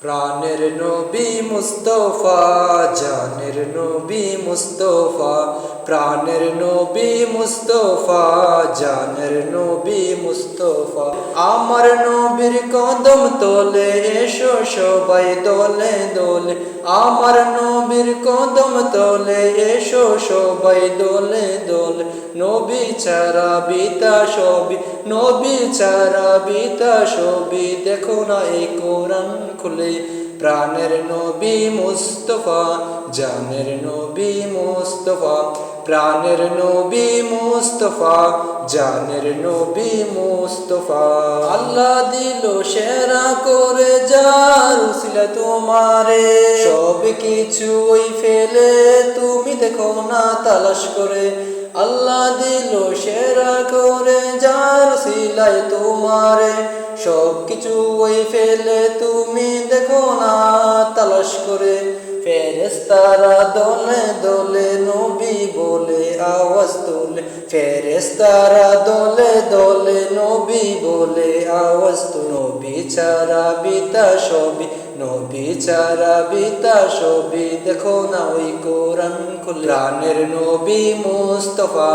প্রাণের নবী মুস্তফা, জানের নবী মুস্তফা, প্রাণের নবী মুস্তফা, জানের নবী মুস্তফা। আমার নবীর কদম তোলে এসো সবাই দোলে দোলে। আমার নবীর কদম তোলে এসো সবাই দোলে দোলে। নবী ছাড়া বিতা সবই, নবী ছাড়া বিতা সবই। দেখো না এই কোরআন খুলে প্রাণের নবী মুস্তফা, জানের নবী মুস্তফা। প্রাণের নবী মুস্তফা, জানের নবী মুস্তফা। আল্লাহ দিল সেরা করে উসিলা তোমারে। সব কিছুই ফেলে তুমি দেখো না তালাশ করে। আল্লাহ দিল সেরা করে যার সিলাই তোমারে। সব কিছু ওই ফেলে তুমি দেখো না, তালাশ করে ফেরেস্তারা দলে দলে, নবী বলে আওয়াজ তোলে। ফেরেস্তারা দলে দলে, নবী বলে আওয়াজ তো নবী ছাড়া বিতা সবই, নবী ছাড়া বিতা সবই। দেখো না ওই কোরআন প্রাণের নবী মুস্তফা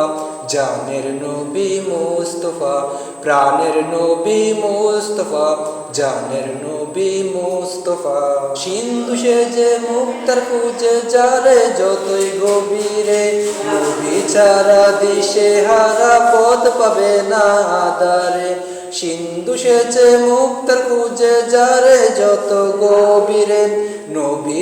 জানের নবী মুস্তফা, প্রাণের নবী মুস্তফা জানের নবী মুস্তফা। সিন্ধু সেজে মুক্তার খুঁজে যারে যতই গভীরে, নবী ছাড়া দিশে হারা পথ পাবে না আদারে সিন্ধু সেচে মুক্তার খুঁজে যারে যত গভীরে নবী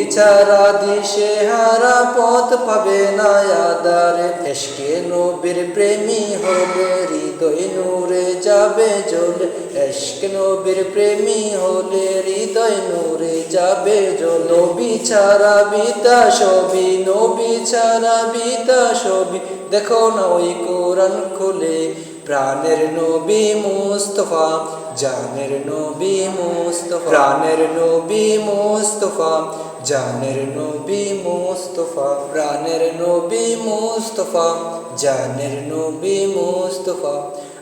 দিশে হারা পথ পাবে না আদারে। এসকে নবীর প্রেমী হলে হৃদয় নূরে যাবে জ্বলে এসকে নবীর প্রেমী হলে হৃদয় নূরে যাবে জ্বলে নবী ছাড়া বিতা সবই, নবী ছাড়া বিতা সবই। দেখো না ওই কোরআন খুলে প্রাণের নবী মুস্তফা, জানের নবী মুস্তফা, প্রাণের নবী মুস্তফা, জানের নবী মুস্তফা, প্রাণের নবী মুস্তফা, জানের নবী মুস্তফা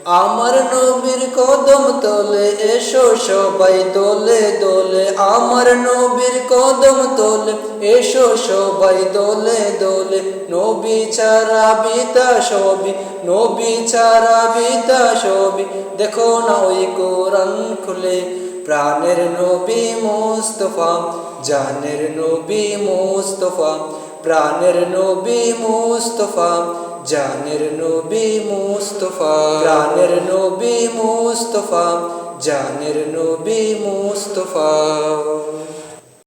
আমার নবীর কদম তোলে এসো সবাই দোলে দোলে। আমার নবীর কদম তোলে এসো সবাই দোলে দোলে। নবী ছাড়া বিতা সবই, নবী ছাড়া বিতা সবই। দেখো না ওই কোরআন খুলে প্রাণের নবী মুস্তফা, জানের নবী মুস্তফা, প্রাণের নবী মুস্তফা। জানের নবী মুস্তফা। প্রাণের নবী মুস্তফা জানের নবী মুস্তফা।